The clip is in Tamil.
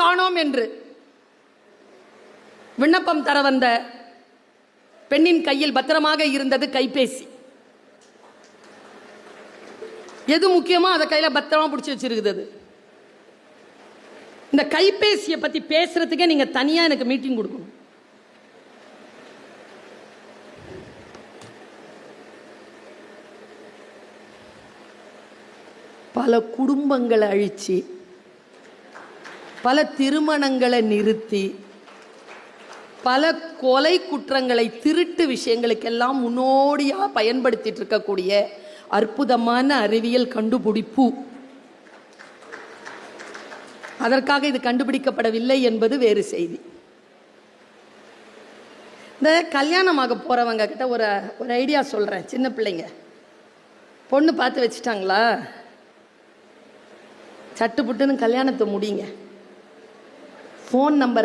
காணோம் என்று விண்ணப்பம் தர வந்த பெண்ணின் கையில் பத்திரமாக இருந்தது கைபேசி எது முக்கியமோ அதை கையில் பத்திரமா பிடிச்சி வச்சிருக்குது அது. இந்த கைபேசியை பத்தி பேசுறதுக்கே நீங்க தனியா எனக்கு மீட்டிங் கொடுக்கணும் பல குடும்பங்களை அழிச்சு பல திருமணங்களை நிறுத்தி பல கொலை குற்றங்களை திருட்டு விஷயங்களுக்கெல்லாம் முன்னோடியாக பயன்படுத்திட்டு இருக்கக்கூடிய அற்புதமான அறிவியல் கண்டுபிடிப்பு. அதற்காக இது கண்டுபிடிக்கப்படவில்லை என்பது வேறு செய்தி. இந்த கல்யாணமாக போறவங்க கிட்ட ஒரு ஒரு ஐடியா சொல்றேன் சின்ன பிள்ளைங்க. பொண்ணு பார்த்து வச்சுட்டாங்களா? சட்டு புட்டுன்னு கல்யாணத்தை முடியுங்க फ़ोन नंबर